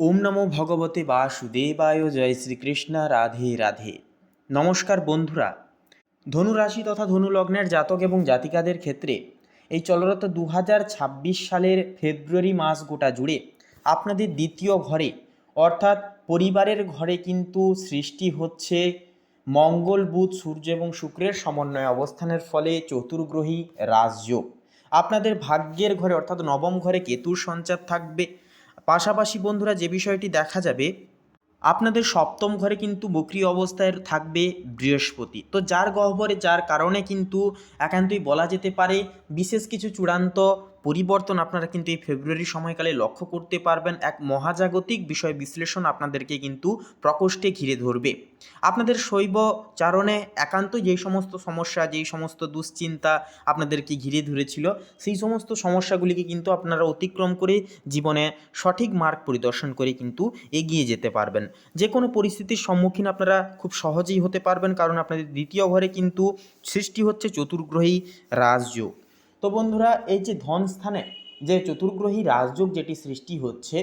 ওম নমো ভগবতে বাসুদেবায় জয় শ্রীকৃষ্ণ, রাধে রাধে। নমস্কার বন্ধুরা। ধনু রাশি তথা ধনু লগ্নের জাতক এবং জাতিকাদের ক্ষেত্রে এই চলরত দু হাজার ছাব্বিশ সালের ফেব্রুয়ারি মাস গোটা জুড়ে আপনাদের দ্বিতীয় ঘরে, অর্থাৎ পরিবারের ঘরে কিন্তু সৃষ্টি হচ্ছে মঙ্গল, বুধ, সূর্য এবং শুক্রের সমন্বয় অবস্থানের ফলে চতুর্গ্রহী রাজযোগ। আপনাদের ভাগ্যের ঘরে, অর্থাৎ নবম ঘরে কেতুর সঞ্চার থাকবে। পাশাপাশি বন্ধুরা যে বিষয়টি দেখা যাবে, আপনাদের সপ্তম ঘরে কিন্তু বক্রি অবস্থায় থাকবে বৃহস্পতি। তো যার গহ্বরে, যার কারণে কিন্তু একান্তই বলা যেতে পারে বিশেষ কিছু চূড়ান্ত পরিবর্তন আপনারা কিন্তু এই ফেব্রুয়ারি সময়কালে লক্ষ্য করতে পারবেন, এক মহাজাগতিক বিষয় বিশ্লেষণ আপনাদেরকে কিন্তু প্রকোষ্ঠে ঘিরে ধরবে। আপনাদের শৈব চারণে একান্ত যেই সমস্ত সমস্যা যেই সমস্ত দুশ্চিন্তা আপনাদেরকে ঘিরে ধরেছিল, সেই সমস্ত সমস্যাগুলিকে কিন্তু আপনারা অতিক্রম করে জীবনে সঠিক মার্গ পরিদর্শন করে কিন্তু এগিয়ে যেতে পারবেন। যে কোনো পরিস্থিতির সম্মুখীন আপনারা খুব সহজেই হতে পারবেন, কারণ আপনাদের দ্বিতীয় ঘরে কিন্তু সৃষ্টি হচ্ছে চতুর্গ্রহী রাজযোগ। তো বন্ধুরা, এই যে ধন স্থানে যে চতুর্গ্রহী রাজযোগ যেটি সৃষ্টি হচ্ছে,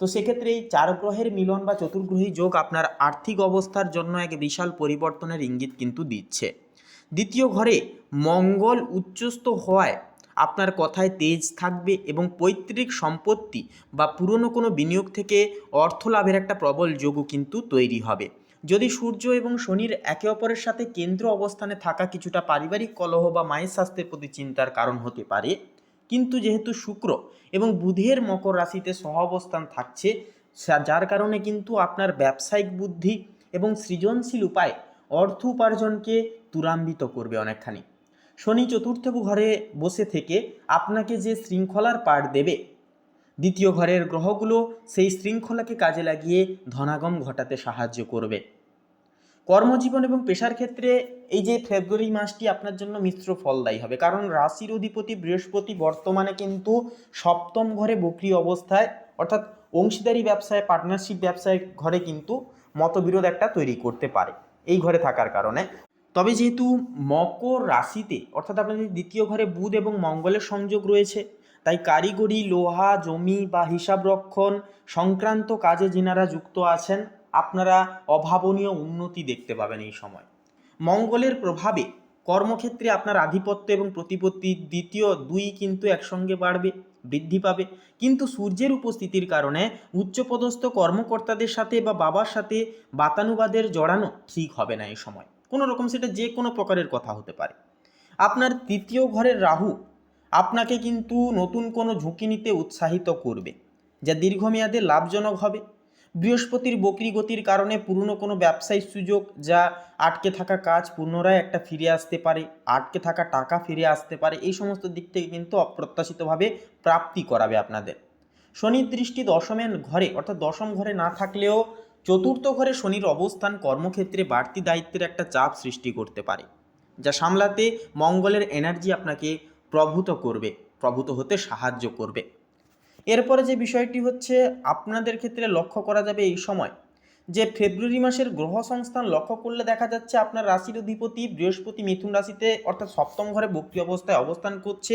তো সেক্ষেত্রে এই চার গ্রহের মিলন বা চতুর্গ্রহী যোগ আপনার আর্থিক অবস্থার জন্য এক বিশাল পরিবর্তনের ইঙ্গিত কিন্তু দিচ্ছে। দ্বিতীয় ঘরে মঙ্গল উচ্চস্থ হওয়ায় আপনার কথায় তেজ থাকবে এবং পৈতৃক সম্পত্তি বা পুরনো কোনো বিনিয়োগ থেকে অর্থ লাভের একটা প্রবল যোগও কিন্তু তৈরি হবে। যদি সূর্য এবং শনির একে অপরের সাথে কেন্দ্র অবস্থানে থাকা কিছুটা পারিবারিক কলহ বা মায়ের স্বাস্থ্যের প্রতি চিন্তার কারণ হতে পারে। কিন্তু যেহেতু শুক্র এবং বুধের মকর রাশিতে সহ অবস্থান থাকছে যার কারণে কিন্তু আপনার ব্যবসায়িক বুদ্ধি এবং সৃজনশীল উপায় অর্থ উপার্জনকে ত্বরান্বিত করবে অনেকখানি। শনি চতুর্থ ঘরে বসে থেকে আপনাকে যে শৃঙ্খলার পাঠ দেবে, দ্বিতীয় ঘরের গ্রহগুলো সেই শৃঙ্খলাকে কাজে লাগিয়ে ধনাগম ঘটাতে সাহায্য করবে। কর্মজীবন এবং পেশার ক্ষেত্রে এই যে ফেব্রুয়ারি মাসটি আপনার জন্য মিশ্র ফলদায়ী হবে। কারণ রাশির অধিপতি বৃহস্পতি বর্তমানে কিন্তু সপ্তম ঘরে বক্রি অবস্থায়, অর্থাৎ অংশীদারি ব্যবসায় পার্টনারশিপ ব্যবসায় ঘরে কিন্তু মতবিরোধ একটা তৈরি করতে পারে এই ঘরে থাকার কারণে। তবে যেহেতু মকর রাশিতে, অর্থাৎ আপনাদের দ্বিতীয় ঘরে বুধ এবং মঙ্গলের সংযোগ রয়েছে, তাই কারিগরি, লোহা, জমি বা হিসাব রক্ষণ সংক্রান্ত কাজে যিনারা যুক্ত আছেন আপনারা অভাবনীয় উন্নতি দেখতে পাবেন এই সময়। মঙ্গলের প্রভাবে কর্মক্ষেত্রে আপনার আধিপত্য এবং প্রতিপত্তি দ্বিতীয় দুই কিন্তু একসঙ্গে বাড়বে, বৃদ্ধি পাবে। কিন্তু সূর্যের উপস্থিতির কারণে উচ্চপদস্থ কর্মকর্তাদের সাথে বা বাবার সাথে বাতানুবাদের জড়ানো ঠিক হবে না এই সময়। কোনো রকম সেটা যে কোনো প্রকারের কথা হতে পারে। আপনার তৃতীয় ঘরের রাহু আপনাকে কিন্তু নতুন কোনো ঝুঁকি নিতে উৎসাহিত করবে, যা দীর্ঘমেয়াদে লাভজনক হবে। বৃহস্পতির বকরি গতির কারণে পুরনো কোনো ব্যবসায়িক সুযোগ যা আটকে থাকা কাজ পুনরায় একটা ফিরে আসতে পারে, আটকে থাকা টাকা ফিরে আসতে পারে, এই সমস্ত দিক থেকে কিন্তু অপ্রত্যাশিতভাবে প্রাপ্তি করাবে আপনাদের। শনির দৃষ্টি দশমের ঘরে, অর্থাৎ দশম ঘরে না থাকলেও চতুর্থ ঘরে শনির অবস্থান কর্মক্ষেত্রে বাড়তি দায়িত্বের একটা চাপ সৃষ্টি করতে পারে, যা সামলাতে মঙ্গলের এনার্জি আপনাকে প্রভূত করবে, প্রভূত হতে সাহায্য করবে। এরপরে যে বিষয়টি হচ্ছে, আপনাদের ক্ষেত্রে লক্ষ্য করা যাবে এই সময়, যে ফেব্রুয়ারি মাসের গ্রহ সংস্থান লক্ষ্য করলে দেখা যাচ্ছে আপনার রাশির অধিপতি বৃহস্পতি মিথুন রাশিতে, অর্থাৎ সপ্তম ঘরে বক্রি অবস্থায় অবস্থান করছে।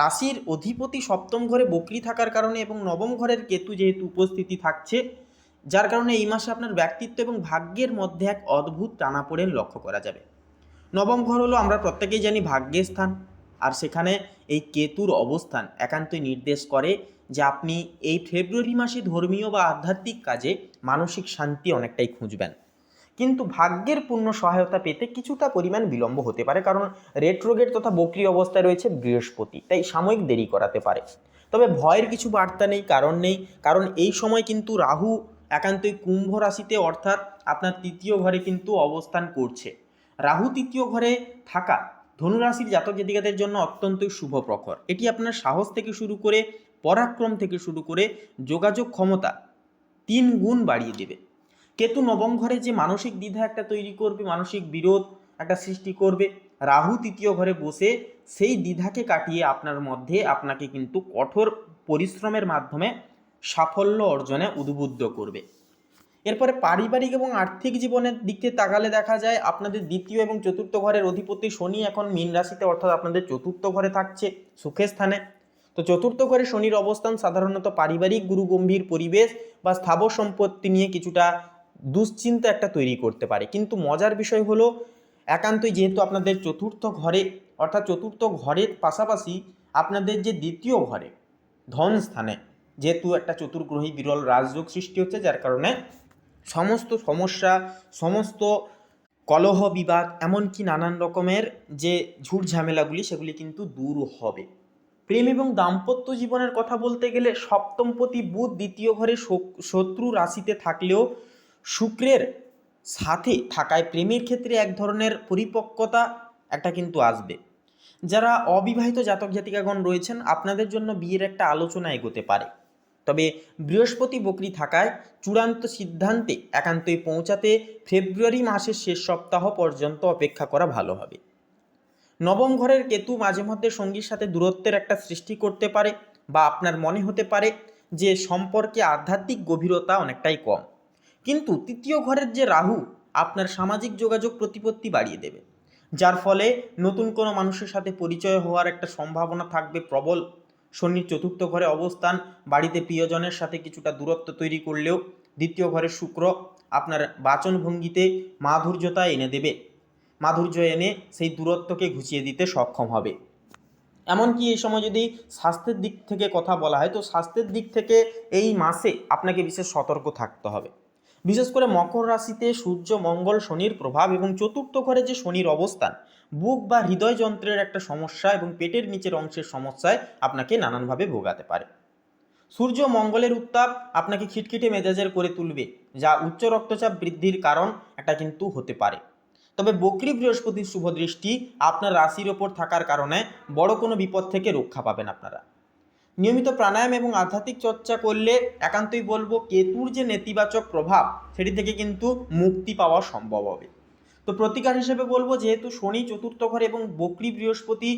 রাশির অধিপতি সপ্তম ঘরে বকরি থাকার কারণে এবং নবম ঘরের কেতু যেহেতু উপস্থিতি থাকছে, যার কারণে এই মাসে আপনার ব্যক্তিত্ব এবং ভাগ্যের মধ্যে এক অদ্ভুত টানাপোড়েন লক্ষ্য করা যাবে। নবম ঘর হলো আমরা প্রত্যেকেই জানি ভাগ্যের স্থান, আর সেখানে এই কেতুর অবস্থান একান্তই নির্দেশ করে যে আপনি এই ফেব্রুয়ারি মাসে ধর্মীয় বা আধ্যাত্মিক কাজে মানসিক শান্তি অনেকটাই খুঁজবেন। কিন্তু ভাগ্যের পূর্ণ সহায়তা পেতে কিছুটা পরিমাণ বিলম্ব হতে পারে কারণ রেট্রোগেট তথা বক্রি অবস্থায় রয়েছে বৃহস্পতি, তাই সাময়িক দেরি করাতে পারে। তবে ভয়ের কিছু বার্তা নেই, কারণ নেই, কারণ এই সময় কিন্তু রাহু একান্তই কুম্ভ রাশিতে অর্থাৎ আপনার তৃতীয় ঘরে কিন্তু অবস্থান করছে। রাহু তৃতীয় ঘরে থাকা ধনুরাশির জাতক জাতিকাদের জন্য অত্যন্তই শুভ প্রখর। এটি আপনার সাহস থেকে শুরু করে পরাক্রম থেকে শুরু করে যোগাযোগ ক্ষমতা তিন গুণ বাড়িয়ে দেবে। কেতু নবম ঘরে যে মানসিক দ্বিধা একটা তৈরি করবে, মানসিক বিরোধ একটা সৃষ্টি করবে, রাহু তৃতীয় ঘরে বসে সেই দ্বিধাকে কাটিয়ে আপনার মধ্যে আপনাকে কিন্তু কঠোর পরিশ্রমের মাধ্যমে সাফল্য অর্জনে উদ্বুদ্ধ করবে। এরপরে পারিবারিক এবং আর্থিক জীবনের দিক থেকে তাকালে দেখা যায়, আপনাদের দ্বিতীয় এবং চতুর্থ ঘরের অধিপতি শনি এখন মীন রাশিতে, অর্থাৎ আপনাদের চতুর্থ ঘরে থাকছে সুখের স্থানে। তো চতুর্থ ঘরে শনির অবস্থান সাধারণত পারিবারিক গুরুগম্ভীর পরিবেশ বা স্থাবর সম্পত্তি নিয়ে কিছুটা দুশ্চিন্তা একটা তৈরি করতে পারে। কিন্তু মজার বিষয় হলো, একান্তই যেহেতু আপনাদের চতুর্থ ঘরে, অর্থাৎ চতুর্থ ঘরের পাশাপাশি আপনাদের যে দ্বিতীয় ঘরে, ধন স্থানে, যেহেতু একটা চতুর্গ্রহী বিরল রাজযোগ সৃষ্টি হচ্ছে, যার কারণে সমস্ত সমস্যা, সমস্ত কলহ বিবাদ, এমনকি নানান রকমের যে ঝুট ঝামেলাগুলি, সেগুলি কিন্তু দূর হবে। প্রেম এবং দাম্পত্য জীবনের কথা বলতে গেলে সপ্তমপতি বুধ দ্বিতীয় ঘরে শত্রু রাশিতে থাকলেও শুক্রের সাথে থাকায় প্রেমের ক্ষেত্রে এক ধরনের পরিপক্কতা একটা কিন্তু আসবে। যারা অবিবাহিত জাতক জাতিকাগণ রয়েছেন, আপনাদের জন্য বিয়ের একটা আলোচনা এগোতে পারে। তবে বৃহস্পতি বকরি থাকায় চূড়ান্ত সিদ্ধান্তে একান্তই পৌঁছাতে ফেব্রুয়ারি মাসের শেষ সপ্তাহ পর্যন্ত অপেক্ষা করা ভালো হবে। নবম ঘরের কেতু মাঝে মধ্যে সঙ্গীর সাথে দূরত্বের একটা সৃষ্টি করতে পারে বা আপনার মনে হতে পারে যে সম্পর্কে আধ্যাত্মিক গভীরতা অনেকটাই কম। কিন্তু তৃতীয় ঘরের যে রাহু, আপনার সামাজিক যোগাযোগ প্রতিপত্তি বাড়িয়ে দেবে। যার ফলে নতুন কোনো মানুষের সাথে পরিচয় হওয়ার একটা সম্ভাবনা থাকবে প্রবল। শনির চতুর্থ ঘরে অবস্থান, বাড়িতে প্রিয়জনের সাথে কিছুটা দূরত্ব তৈরি করলেও দ্বিতীয় ঘরে শুক্র আপনার বাচনভঙ্গিতে মাধুর্যতা এনে দেবে। মাধুর্য এনে সেই দূরত্বকে ঘুচিয়ে দিতে সক্ষম হবে। এমনকি এই সময় যদি স্বাস্থ্যের দিক থেকে কথা বলা হয়, তো স্বাস্থ্যের দিক থেকে এই মাসে আপনাকে বিশেষ সতর্ক থাকতে হবে। বিশেষ করে মকর রাশিতে সূর্য, মঙ্গল, শনির প্রভাব এবং চতুর্থ ঘরে যে শনির অবস্থান, বুক বা হৃদয় যন্ত্রের একটা সমস্যা এবং পেটের নিচের অংশের সমস্যায় আপনাকে নানানভাবে ভোগাতে পারে। সূর্য, মঙ্গলের উত্তাপ আপনাকে খিটখিটে মেজাজের করে তুলবে, যা উচ্চ রক্তচাপ বৃদ্ধির কারণ এটা কিন্তু হতে পারে। তবে বকরি বৃহস্পতির শুভ দৃষ্টি আপনার রাশির ওপর থাকার কারণে বড় কোনো বিপদ থেকে রক্ষা পাবেন আপনারা। নিয়মিত প্রাণায়াম এবং আধ্যাত্মিক চর্চা করলে একান্তই বলব কেতুর যে নেতিবাচক প্রভাব, সেটি থেকে কিন্তু মুক্তি পাওয়া সম্ভব হবে। তো প্রতিকার হিসেবে বলব যেহেতু শনি চতুর্থ ঘরে এবং বকরি বৃহস্পতি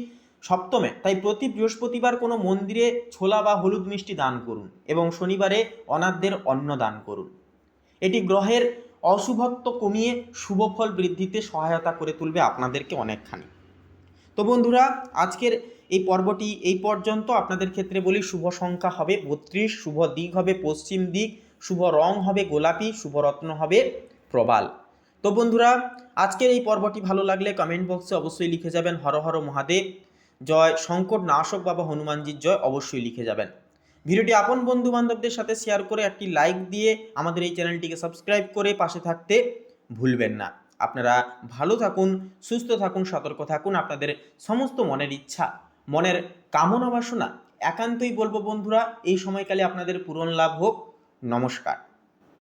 সপ্তমে, তাই প্রতি বৃহস্পতিবার কোনো মন্দিরে ছোলা বা হলুদ মিষ্টি দান করুন এবং শনিবারে অনাথদের অন্ন দান করুন। এটি গ্রহের অশুভত্ব কমিয়ে শুভফল বৃদ্ধিতে সহায়তা করে তুলবে আপনাদেরকে অনেকখানি। তো বন্ধুরা, আজকের এই পর্বটি এই পর্যন্ত। আপনাদের ক্ষেত্রে বলি, শুভ সংখ্যা হবে বত্রিশ, শুভ দিক হবে পশ্চিম দিক, শুভ রং হবে গোলাপি, শুভ রত্ন হবে প্রবাল। তো বন্ধুরা, আজকের এই পর্বটি ভালো লাগলে কমেন্ট বক্সে অবশ্যই লিখে যাবেন, হর হর মহাদেব। জয় সংকট নাশক বাবা হনুমানজির জয় অবশ্যই লিখে যাবেন। ভিডিওটি আপন বন্ধু বান্ধবদের সাথে শেয়ার করে একটি লাইক দিয়ে আমাদের এই চ্যানেলটিকে সাবস্ক্রাইব করে পাশে থাকতে ভুলবেন না। আপনারা ভালো থাকুন, সুস্থ থাকুন, সতর্ক থাকুন, আপনাদের সমস্ত মনের ইচ্ছা, মনের কামনা বাসনা একান্তই বলব বন্ধুরা, এই সময়কালে আপনাদের পূরণ লাভ হোক। নমস্কার।